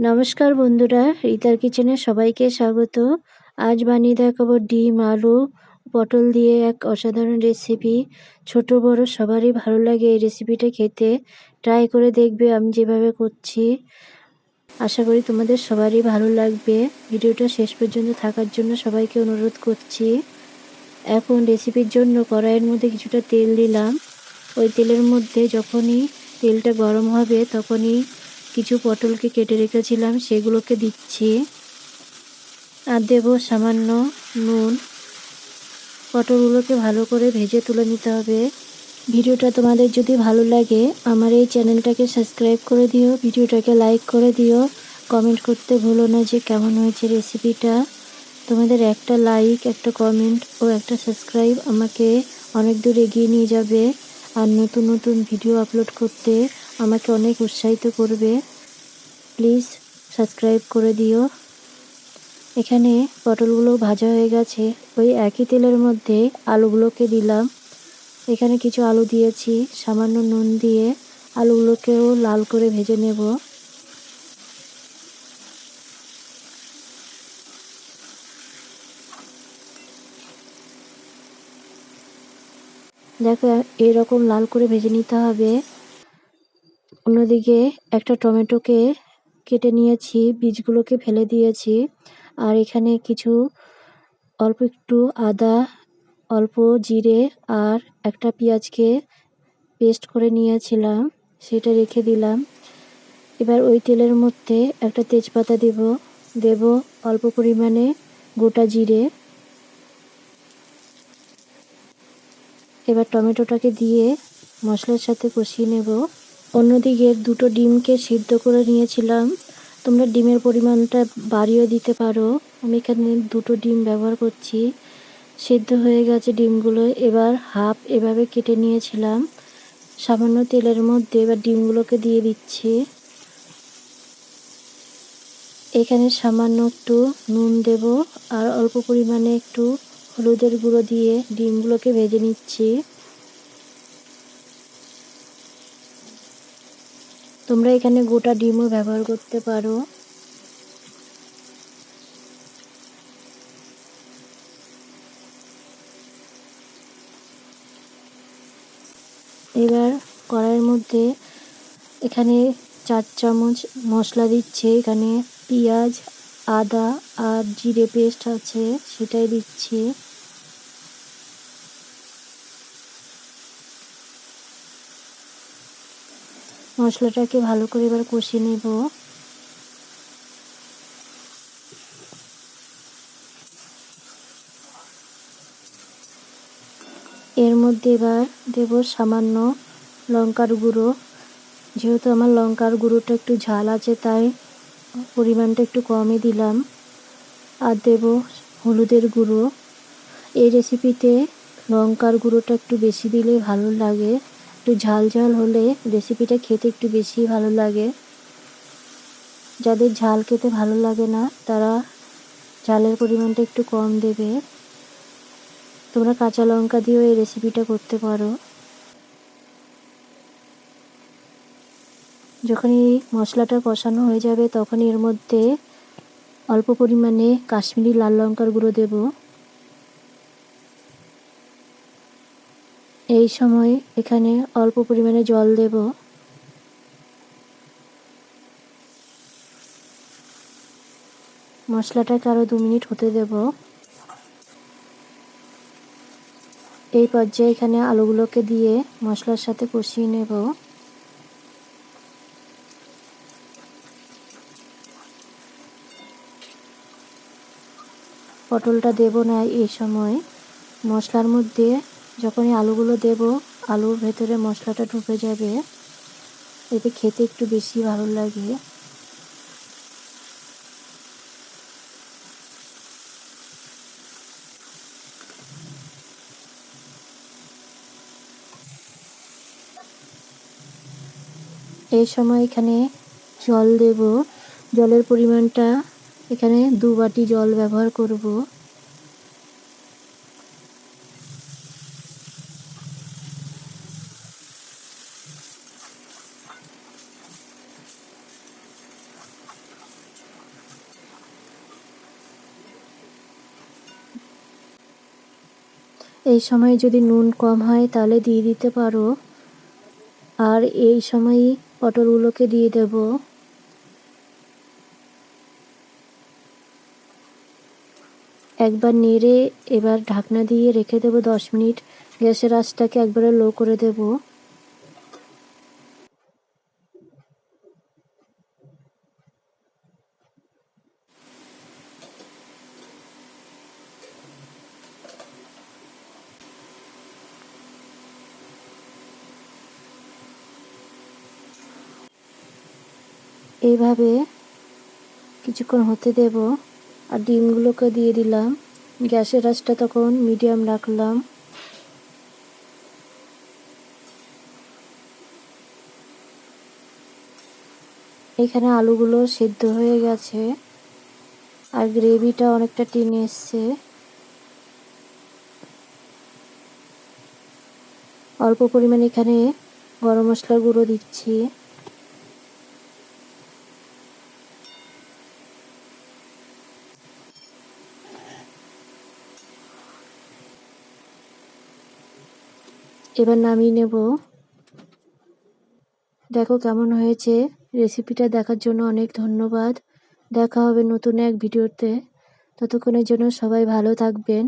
নমস্কার বন্ধুরা, রিতার কিচেনে সবাইকে স্বাগত। আজ বানিয়ে দেখাবো ডিম, আলু, পটল দিয়ে এক অসাধারণ রেসিপি ছোট, বড়, সবারই ভালো লাগে এই রেসিপিটা খেতে। ট্রাই করে দেখবে আমি যেভাবে করছি। আশা করি তোমাদের সবারই ভালো লাগবে। ভিডিওটা শেষ পর্যন্ত থাকার জন্য সবাইকে অনুরোধ করছি। এখন রেসিপির জন্য কড়াইয়ের মধ্যে কিছুটা তেল দিলাম। ওই তেলের মধ্যে যখনই তেলটা গরম হবে তখনই কিছু পটলকে কেটে রেখেছিলাম, সেগুলোকে দিচ্ছি। আর দেব সামান্য নুন। পটলগুলোকে ভালো করে ভেজে তুলে নিতে হবে। ভিডিওটা তোমাদের যদি ভালো লাগে, আমার এই চ্যানেলটাকে সাবস্ক্রাইব করে দিও, ভিডিওটাকে লাইক করে দিও। কমেন্ট করতে ভুলো না যে কেমন হয়েছে রেসিপিটা। তোমাদের একটা লাইক, একটা কমেন্ট ও একটা সাবস্ক্রাইব আমাকে অনেক দূর এগিয়ে নিয়ে যাবে। আর নতুন নতুন ভিডিও আপলোড করতে আমাকে অনেক উৎসাহিত করবে। প্লিজ সাবস্ক্রাইব করে দিও। এখানে পটলগুলো ভাজা হয়ে গেছে। ওই একই তেলের মধ্যে আলুগুলোকে দিলাম। এখানে কিছু আলু দিয়েছি। সামান্য নুন দিয়ে আলুগুলোকেও লাল করে ভেজে নেব। দেখো, এরকম লাল করে ভেজে নিতে হবে। অন্যদিকে একটা টমেটোকে কেটে নিয়েছি, বীজগুলোকে ফেলে দিয়েছি। আর এখানে কিছু অল্প একটু আদা, অল্প জিরে আর একটা পেঁয়াজকে পেস্ট করে নিয়েছিলাম, সেটা রেখে দিলাম। এবার ওই তেলের মধ্যে একটা তেজপাতা দেব দেব অল্প পরিমাণে গোটা জিরে। এবার টমেটোটাকে দিয়ে মশলার সাথে কষিয়ে নেব। অন্যদিকে দুটো ডিমকে সিদ্ধ করে নিয়েছিলাম। তোমরা ডিমের পরিমাণটা বাড়িয়ে দিতে পারো। আমি এখানে দুটো ডিম ব্যবহার করছি। সিদ্ধ হয়ে গেছে ডিমগুলো। এবার হাফ এভাবে কেটে নিয়েছিলাম। সামান্য তেলের মধ্যে এবার ডিমগুলোকে দিয়ে দিচ্ছি। এখানে সামান্য একটু নুন দেব আর অল্প পরিমাণে একটু হলুদের গুঁড়ো দিয়ে ডিমগুলোকে ভেজে নিচ্ছি। তোমরা এখানে গোটা ডিমও ব্যবহার করতে পারো। এবার কড়াইয়ের মধ্যে এখানে চার চামচ মশলা দিচ্ছে। এখানে পেঁয়াজ, আদা আর জিরে পেস্ট আছে, সেটাই দিচ্ছি। মশলাটাকে ভালো করে এবার কষিয়ে নেব। এর মধ্যে এবার দেব সামান্য লঙ্কার গুঁড়ো। যেহেতু আমার লঙ্কার গুঁড়োটা একটু ঝাল আছে, তাই পরিমাণটা একটু কমই দিলাম। আর দেব হলুদের গুঁড়ো। এই রেসিপিতে লঙ্কার গুঁড়োটা একটু বেশি দিলে ভালো লাগে। একটু ঝাল ঝাল হলে রেসিপিটা খেতে একটু বেশি ভালো লাগে। যাদের ঝাল খেতে ভালো লাগে না, তারা ঝালের পরিমাণটা একটু কম দেবে। তোমরা কাঁচা লঙ্কা দিয়েও এই রেসিপিটা করতে পারো। যখনই মশলাটা কষানো হয়ে যাবে তখন এর মধ্যে অল্প পরিমাণে কাশ্মীরি লাল লঙ্কার গুঁড়ো দেবো। এই সময় এখানে অল্প পরিমাণে জল দেব। মশলাটাকে আরও দু মিনিট হতে দেব। এই পর্যায়ে এখানে আলুগুলোকে দিয়ে মশলার সাথে কষিয়ে নেব। পটলটা দেব না এই সময়। মশলার মধ্যে যখনই আলুগুলো দেব, আলুর ভেতরে মশলাটা ঢুকে যাবে। এতে খেতে একটু বেশি ভালো লাগে। এই সময় এখানে জল দেব। জলের পরিমাণটা এখানে দু বাটি জল ব্যবহার করব। এই সময় যদি নুন কম হয়, তাহলে দিয়ে দিতে পারো। আর এই সময়ই পটলগুলোকে দিয়ে দেব। একবার নেড়ে এবার ঢাকনা দিয়ে রেখে দেব দশ মিনিট। গ্যাসের আঁচটাকে একবারে লো করে দেবো। এইভাবে কিছুক্ষণ হতে দেব আর ডিমগুলোকে দিয়ে দিলাম। গ্যাসের আঁচটা তখন মিডিয়াম রাখলাম। এখানে আলুগুলো সেদ্ধ হয়ে গেছে আর গ্রেভিটা অনেকটা টেনে এসছে। অল্প পরিমাণে এখানে গরম মশলার গুঁড়ো দিচ্ছি। এবার নামিয়ে নেব। দেখো কেমন হয়েছে। রেসিপিটা দেখার জন্য অনেক ধন্যবাদ। দেখা হবে নতুন এক ভিডিওতে। ততক্ষণের জন্য সবাই ভালো থাকবেন।